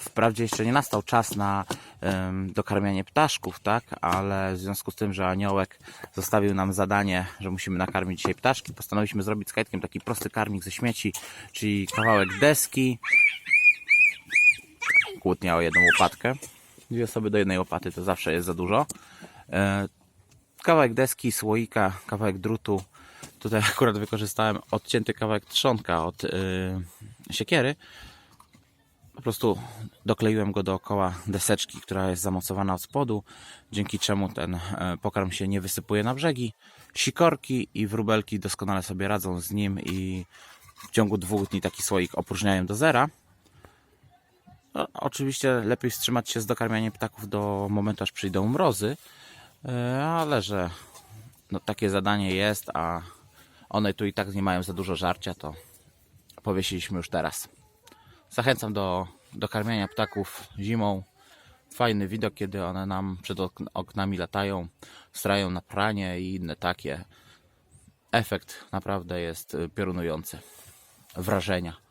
Wprawdzie jeszcze nie nastał czas na em, dokarmianie ptaszków, tak? Ale w związku z tym, że aniołek zostawił nam zadanie, że musimy nakarmić dzisiaj ptaszki, postanowiliśmy zrobić z Kajtkiem taki prosty karmik ze śmieci, czyli kawałek deski, kłótnia o jedną łopatkę. Dwie osoby do jednej łopaty to zawsze jest za dużo. E, kawałek deski, słoika, kawałek drutu. Tutaj akurat wykorzystałem odcięty kawałek trzonka od y, siekiery. Po prostu dokleiłem go dookoła deseczki, która jest zamocowana od spodu, dzięki czemu ten e, pokarm się nie wysypuje na brzegi. Sikorki i wróbelki doskonale sobie radzą z nim i w ciągu dwóch dni taki słoik opróżniają do zera. No, oczywiście lepiej wstrzymać się z dokarmianiem ptaków do momentu, aż przyjdą mrozy, e, ale że no, takie zadanie jest, a one tu i tak nie mają za dużo żarcia, to powiesiliśmy już teraz. Zachęcam do, do karmienia ptaków zimą. Fajny widok, kiedy one nam przed okn- oknami latają, strają na pranie i inne takie. Efekt naprawdę jest piorunujący. Wrażenia.